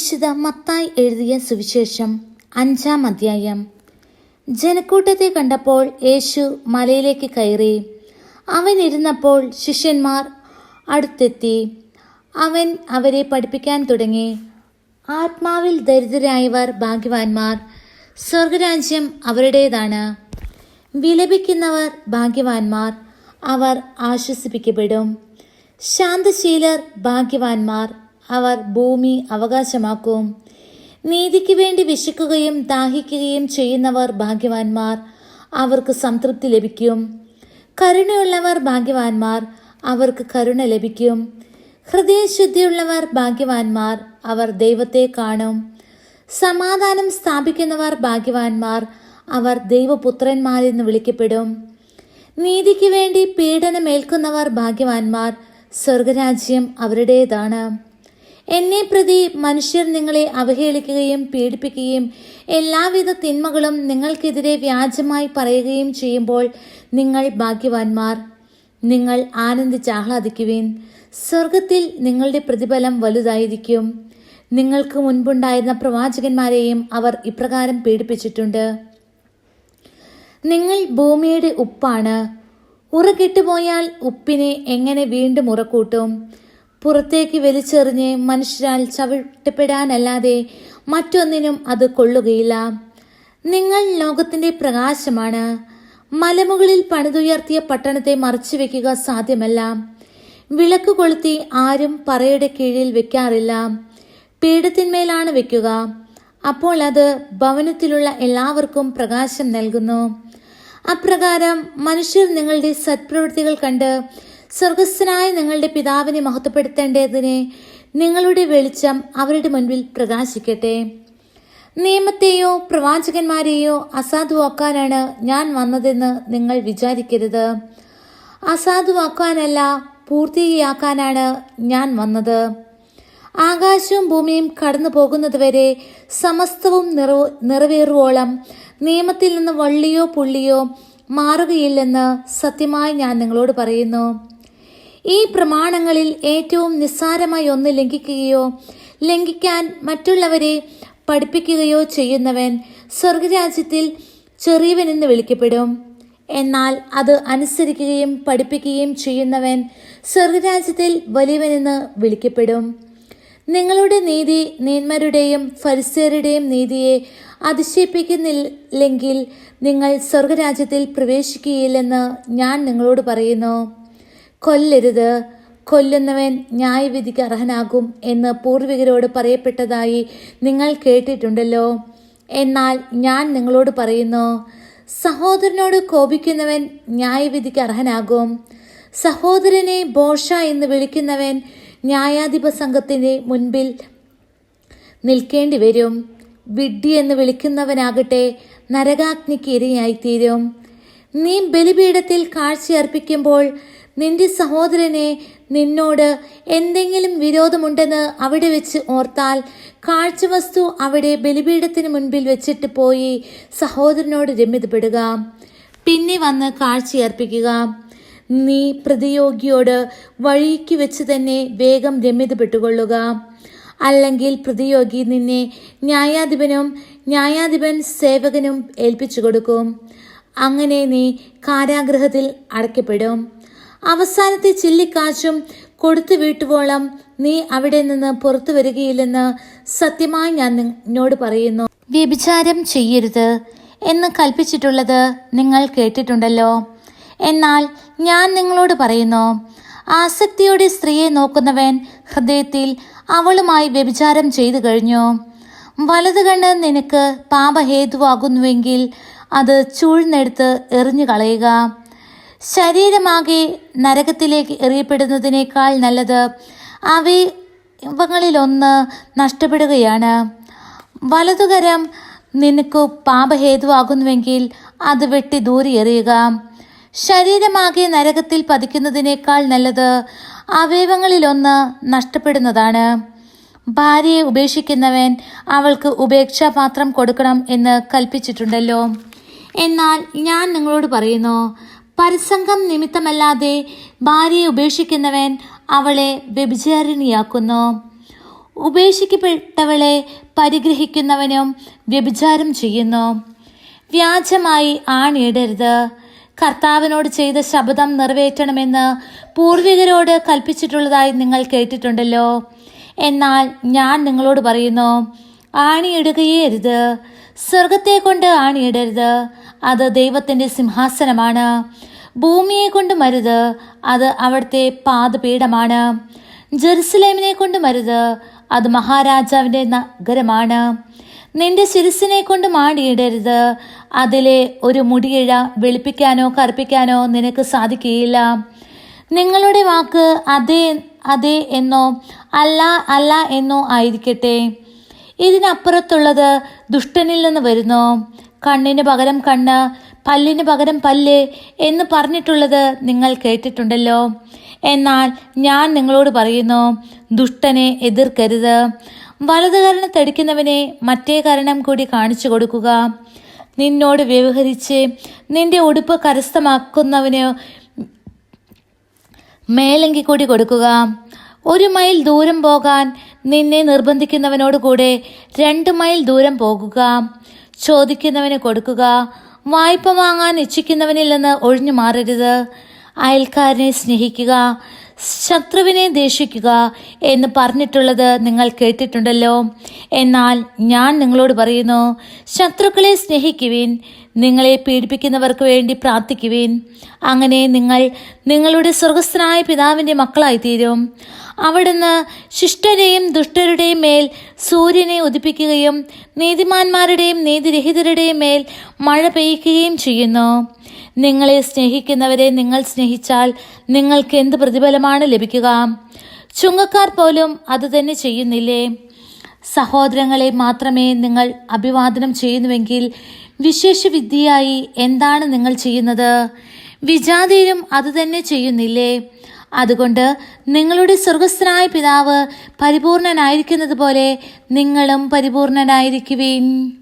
വിശുദ്ധ മത്തായി എഴുതിയ സുവിശേഷം അഞ്ചാം അധ്യായം. ജനക്കൂട്ടത്തെ കണ്ടപ്പോൾ യേശു മലയിലേക്ക് കയറി. അവൻ ഇരുന്നപ്പോൾ ശിഷ്യന്മാർ അടുത്തെത്തി. അവൻ അവരെ പഠിപ്പിക്കാൻ തുടങ്ങി. ആത്മാവിൽ ദരിദ്രരായവർ ഭാഗ്യവാന്മാർ സ്വർഗരാജ്യം അവരുടേതാണ്. വിലപിക്കുന്നവർ ഭാഗ്യവാന്മാർ അവർ ആശ്വസിപ്പിക്കപ്പെടും. ശാന്തശീലർ ഭാഗ്യവാന്മാർ അവർ ഭൂമി അവകാശമാക്കും. നീതിക്ക് വേണ്ടി വിശക്കുകയും ദാഹിക്കുകയും ചെയ്യുന്നവർ ഭാഗ്യവാന്മാർ. അവർക്ക് സംതൃപ്തി ലഭിക്കും. കരുണയുള്ളവർ ഭാഗ്യവാന്മാർ. അവർക്ക് കരുണ ലഭിക്കും. ഹൃദയശുദ്ധിയുള്ളവർ ഭാഗ്യവാന്മാർ. അവർ ദൈവത്തെ കാണും. സമാധാനം സ്ഥാപിക്കുന്നവർ ഭാഗ്യവാന്മാർ. അവർ ദൈവപുത്രന്മാരെന്ന് വിളിക്കപ്പെടും. നീതിക്ക് വേണ്ടി പീഡനമേൽക്കുന്നവർ ഭാഗ്യവാന്മാർ. സ്വർഗരാജ്യം അവരുടേതാണ്. എന്നെ പ്രതി മനുഷ്യർ നിങ്ങളെ അവഹേളിക്കുകയും പീഡിപ്പിക്കുകയും എല്ലാവിധ തിന്മകളും നിങ്ങൾക്കെതിരെ വ്യാജമായി പറയുകയും ചെയ്യുമ്പോൾ നിങ്ങൾ ഭാഗ്യവാന്മാർ. നിങ്ങൾ ആനന്ദിച്ച് ആഹ്ലാദിക്കുവേൻ. സ്വർഗത്തിൽ നിങ്ങളുടെ പ്രതിഫലം വലുതായിരിക്കും. നിങ്ങൾക്ക് മുൻപുണ്ടായിരുന്ന പ്രവാചകന്മാരെയും അവർ ഇപ്രകാരം പീഡിപ്പിച്ചിട്ടുണ്ട്. നിങ്ങൾ ഭൂമിയുടെ ഉപ്പാണ്. ഉറക്കിട്ടുപോയാൽ ഉപ്പിനെ എങ്ങനെ വീണ്ടും ഉറക്കൂട്ടും? പുറത്തേക്ക് വലിച്ചെറിഞ്ഞ് മനുഷ്യരാൽ ചവിട്ടപ്പെടാനല്ലാതെ മറ്റൊന്നിനും അത് കൊള്ളുകയില്ല. നിങ്ങൾ ലോകത്തിന്റെ പ്രകാശമാണ്. മലമുകളിൽ പണിതുയർത്തിയ പട്ടണത്തെ മറച്ചു വെക്കുക സാധ്യമല്ല. വിളക്ക് കൊളുത്തി ആരും പറയുടെ കീഴിൽ വെക്കാറില്ല. പീഠത്തിന്മേലാണ് വെക്കുക. അപ്പോൾ അത് ഭവനത്തിലുള്ള എല്ലാവർക്കും പ്രകാശം നൽകുന്നു. അപ്രകാരം മനുഷ്യർ നിങ്ങളുടെ സത്പ്രവൃത്തികൾ കണ്ട് സ്വർഗസ്ഥനായ നിങ്ങളുടെ പിതാവിനെ മഹത്വപ്പെടുത്തേണ്ടതിന് നിങ്ങളുടെ വെളിച്ചം അവരുടെ മുൻപിൽ പ്രകാശിക്കട്ടെ. നിയമത്തെയോ പ്രവാചകന്മാരെയോ അസാധുവാക്കാനാണ് ഞാൻ വന്നതെന്ന് നിങ്ങൾ വിചാരിക്കരുത്. അസാധുവാക്കാനല്ല പൂർത്തിയാക്കാനാണ് ഞാൻ വന്നത്. ആകാശവും ഭൂമിയും കടന്നു പോകുന്നതുവരെ സമസ്തവും നിറ നിറവേറുവോളം നിയമത്തിൽ നിന്ന് വള്ളിയോ പുള്ളിയോ മാറുകയില്ലെന്ന് സത്യമായി ഞാൻ നിങ്ങളോട് പറയുന്നു. ഈ പ്രമാണങ്ങളിൽ ഏറ്റവും നിസ്സാരമായി ഒന്ന് ലംഘിക്കുകയോ ലംഘിക്കാൻ മറ്റുള്ളവരെ പഠിപ്പിക്കുകയോ ചെയ്യുന്നവൻ സ്വർഗരാജ്യത്തിൽ ചെറിയവനെന്ന് വിളിക്കപ്പെടും. എന്നാൽ അത് അനുസരിക്കുകയും പഠിപ്പിക്കുകയും ചെയ്യുന്നവൻ സ്വർഗരാജ്യത്തിൽ വലിയവനെന്ന് വിളിക്കപ്പെടും. നിങ്ങളുടെ നീതി നീന്മരുടെയും ഫരിസേരുടെയും നീതിയെ അതിശയിപ്പിക്കുന്നില്ലെങ്കിൽ നിങ്ങൾ സ്വർഗരാജ്യത്തിൽ പ്രവേശിക്കുകയില്ലെന്ന് ഞാൻ നിങ്ങളോട് പറയുന്നു. കൊല്ലരുത്. കൊല്ലുന്നവൻ ന്യായവിധിക്ക് അർഹനാകും എന്ന് പൂർവികരോട് പറയപ്പെട്ടതായി നിങ്ങൾ കേട്ടിട്ടുണ്ടല്ലോ. എന്നാൽ ഞാൻ നിങ്ങളോട് പറയുന്നു സഹോദരനോട് കോപിക്കുന്നവൻ ന്യായവിധിക്ക് അർഹനാകും. സഹോദരനെ ബോഷ എന്ന് വിളിക്കുന്നവൻ ന്യായാധിപ സംഘത്തിന്റെ മുൻപിൽ നിൽക്കേണ്ടി വരും വിഡ്ഢി എന്ന് വിളിക്കുന്നവനാകട്ടെ നരകാഗ്നിക്ക് ഇരയായിത്തീരും. നീ ബലിപീഠത്തിൽ കാഴ്ചയർപ്പിക്കുമ്പോൾ നിന്റെ സഹോദരനെ നിന്നോട് എന്തെങ്കിലും വിരോധമുണ്ടെന്ന് അവിടെ വെച്ച് ഓർത്താൽ കാഴ്ചവസ്തു അവിടെ ബലിപീഠത്തിന് മുൻപിൽ വെച്ചിട്ട് പോയി സഹോദരനോട് രമ്യതപ്പെടുക. പിന്നെ വന്ന് കാഴ്ചയർപ്പിക്കുക. നീ പ്രതിയോഗിയോട് വഴിക്ക് വെച്ച് തന്നെ വേഗം രമ്യതപ്പെട്ടുകൊള്ളുക. അല്ലെങ്കിൽ പ്രതിയോഗി നിന്നെ ന്യായാധിപനും ന്യായാധിപൻ സേവകനും ഏൽപ്പിച്ചു കൊടുക്കും അങ്ങനെ നീ കാരാഗ്രഹത്തിൽ അടയ്ക്കപ്പെടും. അവസാനത്തെ ചില്ലിക്കാശും കൊടുത്തു വീട്ടുവോളം നീ അവിടെ നിന്ന് പുറത്തു വരികയില്ലെന്ന് സത്യമായി ഞാൻ നിന്നോട് പറയുന്നു. വ്യഭിചാരം ചെയ്യരുത് എന്ന് കൽപ്പിച്ചിട്ടുള്ളത് നിങ്ങൾ കേട്ടിട്ടുണ്ടല്ലോ. എന്നാൽ ഞാൻ നിങ്ങളോട് പറയുന്നു ആസക്തിയോടെ സ്ത്രീയെ നോക്കുന്നവൻ ഹൃദയത്തിൽ അവളുമായി വ്യഭിചാരം ചെയ്തു കഴിഞ്ഞു. വലത് കണ്ണ് നിനക്ക് പാപഹേതുവാകുന്നുവെങ്കിൽ അത് ചൂഴ്ന്നെടുത്ത് എറിഞ്ഞു കളയുക ശരീരമാകെ നരകത്തിലേക്ക് എറിയപ്പെടുന്നതിനേക്കാൾ നല്ലത് അവയവങ്ങളിലൊന്ന് നഷ്ടപ്പെടുകയാണ്. വലതുകരം നിനക്ക് പാപഹേതുവാകുന്നുവെങ്കിൽ അത് വെട്ടി ദൂരെ എറിയുക. ശരീരമാകെ നരകത്തിൽ പതിക്കുന്നതിനേക്കാൾ നല്ലത് അവയവങ്ങളിലൊന്ന് നഷ്ടപ്പെടുന്നതാണ്. ഭാര്യയെ ഉപേക്ഷിക്കുന്നവൻ അവൾക്ക് ഉപേക്ഷാപാത്രം കൊടുക്കണം എന്ന് കൽപ്പിച്ചിട്ടുണ്ടല്ലോ. എന്നാൽ ഞാൻ നിങ്ങളോട് പറയുന്നു പരസംഗം നിമിത്തമല്ലാതെ ഭാര്യയെ ഉപേക്ഷിക്കുന്നവൻ അവളെ വ്യഭിചാരിണിയാക്കുന്നു. ഉപേക്ഷിക്കപ്പെട്ടവളെ പരിഗ്രഹിക്കുന്നവനും വ്യഭിചാരം ചെയ്യുന്നു. വ്യാജമായി ആണിയിടരുത് കർത്താവിനോട് ചെയ്ത ശബ്ദം നിറവേറ്റണമെന്ന് പൂർവികരോട് കൽപ്പിച്ചിട്ടുള്ളതായി നിങ്ങൾ കേട്ടിട്ടുണ്ടല്ലോ. എന്നാൽ ഞാൻ നിങ്ങളോട് പറയുന്നു ആണിയിടുകയേ അരുത് സ്വർഗത്തെ കൊണ്ട് ആണിയിടരുത്. അത് ദൈവത്തിന്റെ സിംഹാസനമാണ്. ഭൂമിയെ കൊണ്ട് മരുത് അത് അവിടുത്തെ പാദപീഠമാണ്. ജെറുസലേമിനെ കൊണ്ട് മരുത് അത് മഹാരാജാവിന്റെ നഗരമാണ്. നിന്റെ ശിരസിനെ കൊണ്ട് മാടിയിടരുത് അതിലെ ഒരു മുടിയിഴ വെളുപ്പിക്കാനോ കറുപ്പിക്കാനോ നിനക്ക് സാധിക്കുകയില്ല. നിങ്ങളുടെ വാക്ക് അതേ അതെ എന്നോ അല്ല അല്ല എന്നോ ആയിരിക്കട്ടെ. ഇതിനപ്പുറത്തുള്ളത് ദുഷ്ടനിൽ നിന്ന് വരുന്നു. കണ്ണിന് പകരം കണ്ണ് പല്ലിന് പകരം പല്ല് എന്ന് പറഞ്ഞിട്ടുള്ളത് നിങ്ങൾ കേട്ടിട്ടുണ്ടല്ലോ. എന്നാൽ ഞാൻ നിങ്ങളോട് പറയുന്നു ദുഷ്ടനെ എതിർക്കരുത്. വലതു കരണം തടിക്കുന്നവനെ മറ്റേ കരണം കൂടി കാണിച്ചു കൊടുക്കുക. നിന്നോട് വ്യവഹരിച്ച് നിന്റെ ഉടുപ്പ് കരസ്ഥമാക്കുന്നവന് മേലങ്കി കൂടി കൊടുക്കുക. ഒരു മൈൽ ദൂരം പോകാൻ നിന്നെ നിർബന്ധിക്കുന്നവനോട് കൂടെ രണ്ട് മൈൽ ദൂരം പോകുക. ചോദിക്കുന്നവന് കൊടുക്കുക. വായ്പ വാങ്ങാൻ ഇച്ഛിക്കുന്നവനിൽ നിന്ന് ഒഴിഞ്ഞു മാറരുത്. അയൽക്കാരനെ സ്നേഹിക്കുക ശത്രുവിനെ ദേഷിക്കുക എന്ന് പറഞ്ഞിട്ടുള്ളത് നിങ്ങൾ കേട്ടിട്ടുണ്ടല്ലോ. എന്നാൽ ഞാൻ നിങ്ങളോട് പറയുന്നു ശത്രുക്കളെ സ്നേഹിക്കുവിൻ നിങ്ങളെ പീഡിപ്പിക്കുന്നവർക്ക് വേണ്ടി പ്രാർത്ഥിക്കുവിൻ. അങ്ങനെ നിങ്ങൾ നിങ്ങളുടെ സ്വർഗസ്ഥനായ പിതാവിന്റെ മക്കളായിത്തീരും. അവിടുന്ന് ശിഷ്ടരെയും ദുഷ്ടരുടെയും മേൽ സൂര്യനെ ഉദിപ്പിക്കുകയും നീതിമാന്മാരുടെയും നീതിരഹിതരുടെയും മേൽ മഴ പെയ്യ്ക്കുകയും ചെയ്യുന്നു. നിങ്ങളെ സ്നേഹിക്കുന്നവരെ നിങ്ങൾ സ്നേഹിച്ചാൽ നിങ്ങൾക്ക് എന്ത് പ്രതിഫലമാണ് ലഭിക്കുക? ചുങ്കക്കാർ പോലും അതുതന്നെ ചെയ്യുന്നില്ലേ? സഹോദരങ്ങളെ മാത്രമേ നിങ്ങൾ അഭിവാദനം ചെയ്യുന്നുവെങ്കിൽ വിശേഷവിദ്യയായി എന്താണ് നിങ്ങൾ ചെയ്യുന്നത്? വിജാതിയിലും അതുതന്നെ ചെയ്യുന്നില്ലേ? അതുകൊണ്ട് നിങ്ങളുടെ സ്വർഗസ്ഥനായ പിതാവ് പരിപൂർണനായിരിക്കുന്നത് പോലെ നിങ്ങളും പരിപൂർണനായിരിക്കുവിൻ.